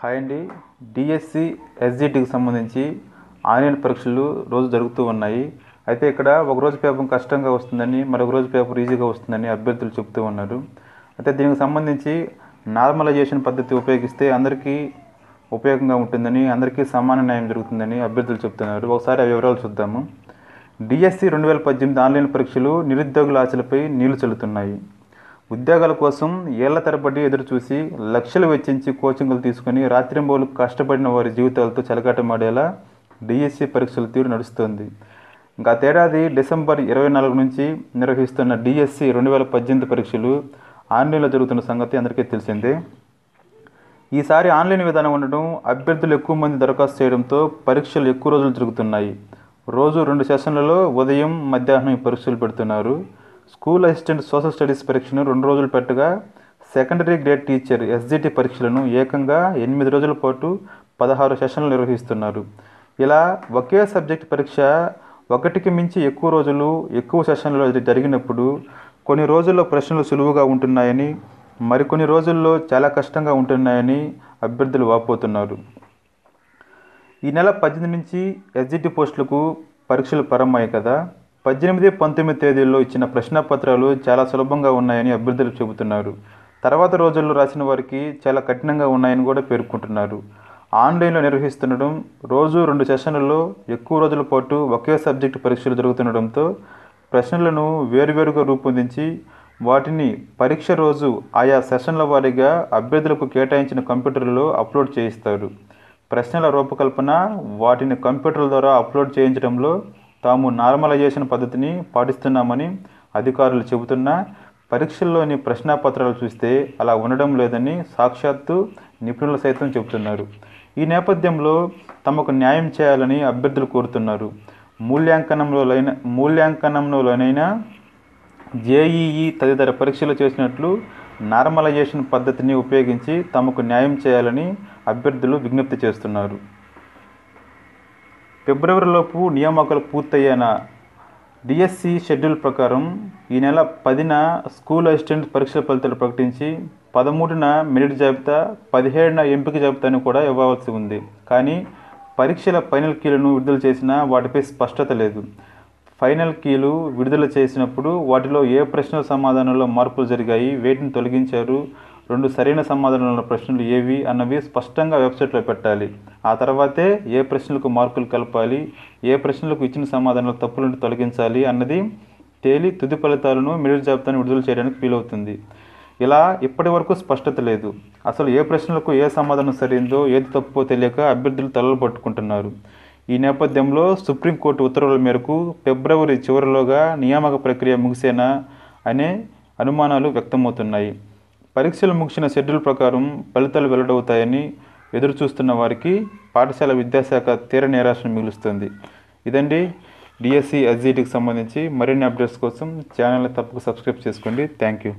Hi అండి. DSC ఎస్జిటికి సంబంధించి online పరీక్షలు రోజు జరుగుతూ ఉన్నాయి. అయితే ఇక్కడ ఒక రోజు పేపర్ కష్టంగా వస్తుందని మరొక రోజు పేపర్ ఈజీగా వస్తుందని అభ్యర్థులు చెబుతూ ఉన్నారు. అయితే దీనికి సంబంధించి నార్మలైజేషన్ పద్ధతి ఉపయోగిస్తే అందరికీ ఉపయోగంగా ఉంటుందని అందరికీ సమాన న్యాయం జరుగుతుందని అభ్యర్థులు చెబుతున్నారు. ఒకసారి ఆ వివరాలు చూద్దాము. డిఎస్సి రెండు వేల పద్దెనిమిది ఆన్లైన్ పరీక్షలు నిరుద్యోగుల ఆశలపై నీళ్ళు చల్లుతున్నాయి. ఉద్యోగాల కోసం ఏళ్ళ తరబడి ఎదురు చూసి లక్షలు వెచ్చించి కోచింగ్లు తీసుకుని రాత్రింబోలు కష్టపడిన వారి జీవితాలతో చెలగాటమాడేలా డిఎస్సి పరీక్షల తీరు నడుస్తోంది. గతేడాది డిసెంబర్ ఇరవై నాలుగు నుంచి నిర్వహిస్తున్న డిఎస్సి రెండు వేల పద్దెనిమిది పరీక్షలు ఆన్లైన్లో జరుగుతున్న సంగతి అందరికీ తెలిసిందే. ఈసారి ఆన్లైన్ విధానం ఉండడం అభ్యర్థులు ఎక్కువ మంది దరఖాస్తు చేయడంతో పరీక్షలు ఎక్కువ రోజులు జరుగుతున్నాయి. రోజు రెండు సెషన్లలో ఉదయం మధ్యాహ్నం పరీక్షలు పెడుతున్నారు. స్కూల్ అసిస్టెంట్ సోషల్ స్టడీస్ పరీక్షను రెండు రోజులు పెట్టగా సెకండరీ గ్రేడ్ టీచర్ ఎస్జిటి పరీక్షలను ఏకంగా ఎనిమిది రోజుల పాటు పదహారు సెషన్లు నిర్వహిస్తున్నారు. ఇలా ఒకే సబ్జెక్ట్ పరీక్ష ఒకటికి మించి ఎక్కువ రోజులు ఎక్కువ సెషన్లు జరిగినప్పుడు కొన్ని రోజుల్లో ప్రశ్నలు సులువుగా ఉంటున్నాయని మరికొన్ని రోజుల్లో చాలా కష్టంగా ఉంటున్నాయని అభ్యర్థులు వాపోతున్నారు. ఈ నెల పద్దెనిమిది నుంచి ఎస్జిటి పోస్టులకు పరీక్షలు ప్రారంభమయ్యాయి కదా. పద్దెనిమిది పంతొమ్మిది తేదీల్లో ఇచ్చిన ప్రశ్నపత్రాలు చాలా సులభంగా ఉన్నాయని అభ్యర్థులు చెబుతున్నారు. తర్వాత రోజుల్లో రాసిన వారికి చాలా కఠినంగా ఉన్నాయని కూడా పేర్కొంటున్నారు. ఆన్లైన్లో నిర్వహిస్తుండడం రోజు రెండు సెషన్లలో ఎక్కువ రోజుల పాటు ఒకే సబ్జెక్టు పరీక్షలు జరుగుతుండడంతో ప్రశ్నలను వేరువేరుగా రూపొందించి వాటిని పరీక్ష రోజు ఆయా సెషన్ల వారీగా అభ్యర్థులకు కేటాయించిన కంప్యూటర్లో అప్లోడ్ చేయిస్తారు. ప్రశ్నల రూపకల్పన వాటిని కంప్యూటర్ల ద్వారా అప్లోడ్ చేయించడంలో తాము నార్మలైజేషన్ పద్ధతిని పాటిస్తున్నామని అధికారులు చెబుతున్నా పరీక్షల్లోని ప్రశ్నాపత్రాలు చూస్తే అలా ఉండడం లేదని సాక్షాత్తు నిపుణులు సైతం చెబుతున్నారు. ఈ నేపథ్యంలో తమకు న్యాయం చేయాలని అభ్యర్థులు కోరుతున్నారు. మూల్యాంకనంలోనైనా మూల్యాంకనంలోనైనా జేఈఈ తదితర పరీక్షలు చేసినట్లు నార్మలైజేషన్ పద్ధతిని ఉపయోగించి తమకు న్యాయం చేయాలని అభ్యర్థులు విజ్ఞప్తి చేస్తున్నారు. ఫిబ్రవరిలోపు నియామకాలు పూర్తయ్యాన డిఎస్సి షెడ్యూల్ ప్రకారం ఈ నెల పదిన స్కూల్ అసిస్టెంట్ పరీక్షల ఫలితాలు ప్రకటించి పదమూడున మెరిట్ జాబితా పదిహేడున ఎంపిక జాబితాను కూడా ఇవ్వవలసి ఉంది. కానీ పరీక్షల ఫైనల్ కీలను విడుదల చేసినా వాటిపై స్పష్టత లేదు. ఫైనల్ కీలు విడుదల చేసినప్పుడు వాటిలో ఏ ప్రశ్నల సమాధానంలో మార్పులు జరిగాయి వేటిని తొలగించారు రెండు సరైన సమాధానాల ప్రశ్నలు ఏవి అన్నవి స్పష్టంగా వెబ్సైట్లో పెట్టాలి. ఆ తర్వాతే ఏ ప్రశ్నలకు మార్కులు కలపాలి ఏ ప్రశ్నలకు ఇచ్చిన సమాధానాలు తప్పులను తొలగించాలి అన్నది తేలి తుది ఫలితాలను మిడిల్ జాబితాను విడుదల చేయడానికి వీలవుతుంది. ఇలా ఇప్పటి వరకు స్పష్టత లేదు. అసలు ఏ ప్రశ్నలకు ఏ సమాధానం సరైందో ఏది తప్పో తెలియక అభ్యర్థులు తలలు పట్టుకుంటున్నారు. ఈ నేపథ్యంలో సుప్రీంకోర్టు ఉత్తర్వుల మేరకు ఫిబ్రవరి చివరిలోగా నియామక ప్రక్రియ ముగిసేనా అనే అనుమానాలు వ్యక్తమవుతున్నాయి. పరీక్షలు ముగిసిన షెడ్యూల్ ప్రకారం ఫలితాలు వెల్లడవుతాయని ఎదురుచూస్తున్న వారికి పాఠశాల విద్యాశాఖ తీర నిరాశను మిగులుస్తుంది. ఇదండి డిఎస్సి ఎస్జిటికి సంబంధించి మరిన్ని అప్డేట్స్ కోసం ఛానల్ని తప్పక సబ్స్క్రైబ్ చేసుకోండి. Thank you